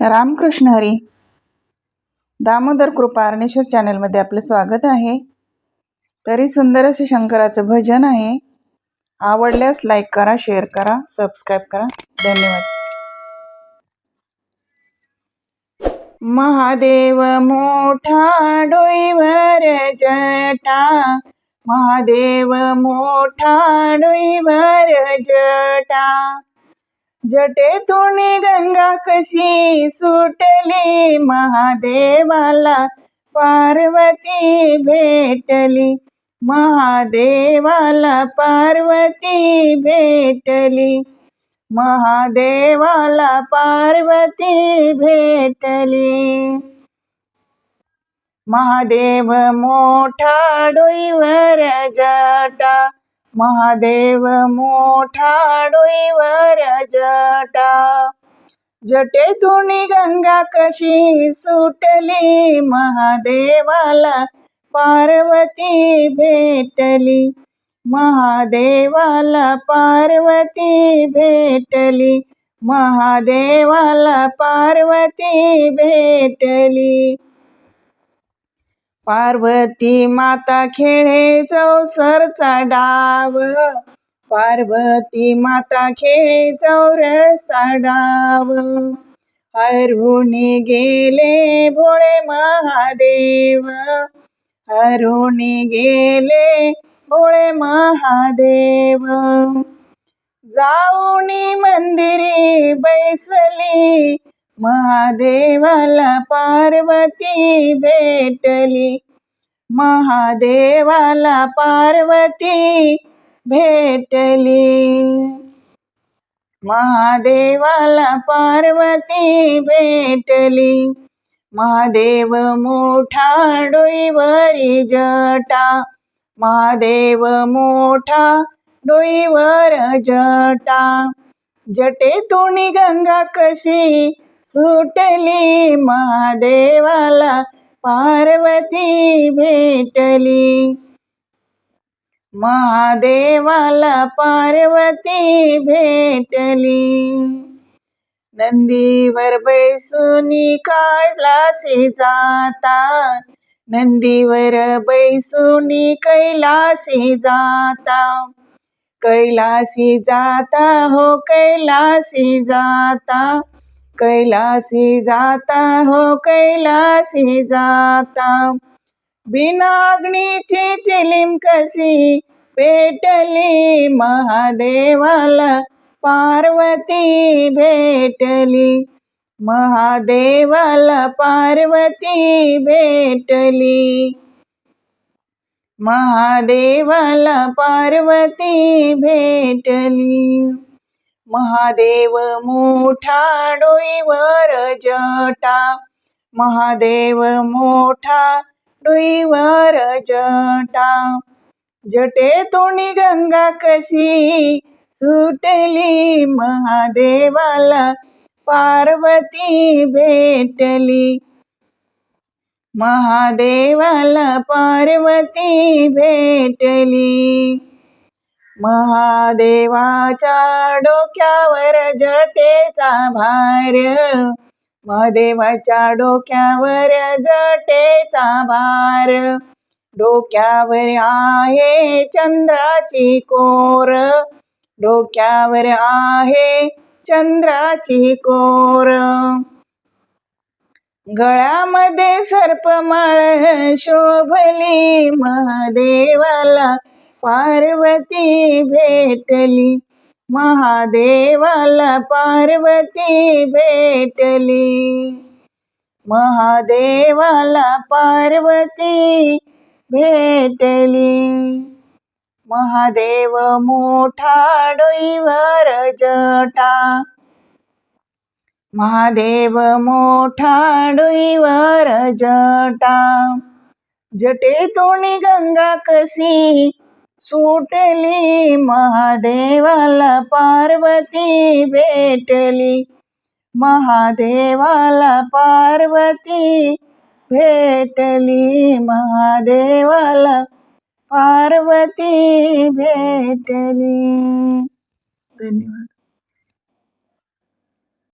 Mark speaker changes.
Speaker 1: रामकृष्ण हरी. दामोदर कृपा अर्णेश्वर चॅनलमध्ये आपलं स्वागत आहे. तरी सुंदर असे शंकराचं भजन आहे. आवडल्यास लाईक करा शेअर करा सबस्क्राईब करा. धन्यवाद. महादेव मोठा डोईवर जटा. महादेव मोठा डोईवर जटा. जटेतून गंगा कशी सुटली महादेवाला? पार्वती भेटली महादेवाला पार्वती भेटली महादेवाला पार्वती भेटली. महादेव मोठा डोईवर जटा महादेव मोठा डोईवर जटा. जटेतून गंगा कशी सुटली महादेवाला. पार्वती भेटली महादेवाला पार्वती भेटली महादेवाला पार्वती भेटली. पार्वती माता खेळे चौसरचा डाव. पार्वती माता खेळे चौरसा डाव. हरून गेले भोळे महादेव. हरून गेले भोळे महादेव. जाऊनी मंदिरी बैसली महादेवाला पार्वती भेटली. महादेवाला पार्वती भेटली. महादेवाला पार्वती भेटली. महादेव मोठा डोईवरी जटा. महादेव मोठा डोईवर जटा. जटेतून गंगा कशी सुटली महादेवाला पार्वती भेटली. महादेवाला पार्वती भेटली. नंदीवर बैसुनी कैलासी जाता नंदीवर बैसुनी कैलासी जाता. कैलासी जाता हो कैलासी जाता. कैलासी जाता हो कैलासी जाता। बिना अग्नीची चिलीम कशी पेटली महादेवाला पार्वती भेटली महादेवाला पार्वती भेटली महादेवाला पार्वती भेटली। महादेव मोठा डोईवर जटा. महादेव मोठा डोईवर जटा. जटेतून गंगा कशी सुटली महादेवाला. पार्वती भेटली. महादेवाला पार्वती भेटली. महादेवाच्या डोक्यावर जटेचा भार. महादेवाच्या डोक्यावर जटेचा भार. डोक्यावर आहे चंद्राची कोर. डोक्यावर आहे चंद्राची कोर. गळ्यामध्ये सर्पमाळ शोभली महादेवाला. पार्वती भेटली. महादेवाला पार्वती भेटली. महादेवाला पार्वती भेटली. महादेव मोठा डोईवर जटा. महादेव मोठा डोईवर जटा. तोणी गंगा कशी सुटली महादेवाला पार्वती भेटली. महादेवाला पार्वती भेटली महादेवाला पार्वती भेटली. धन्यवाद.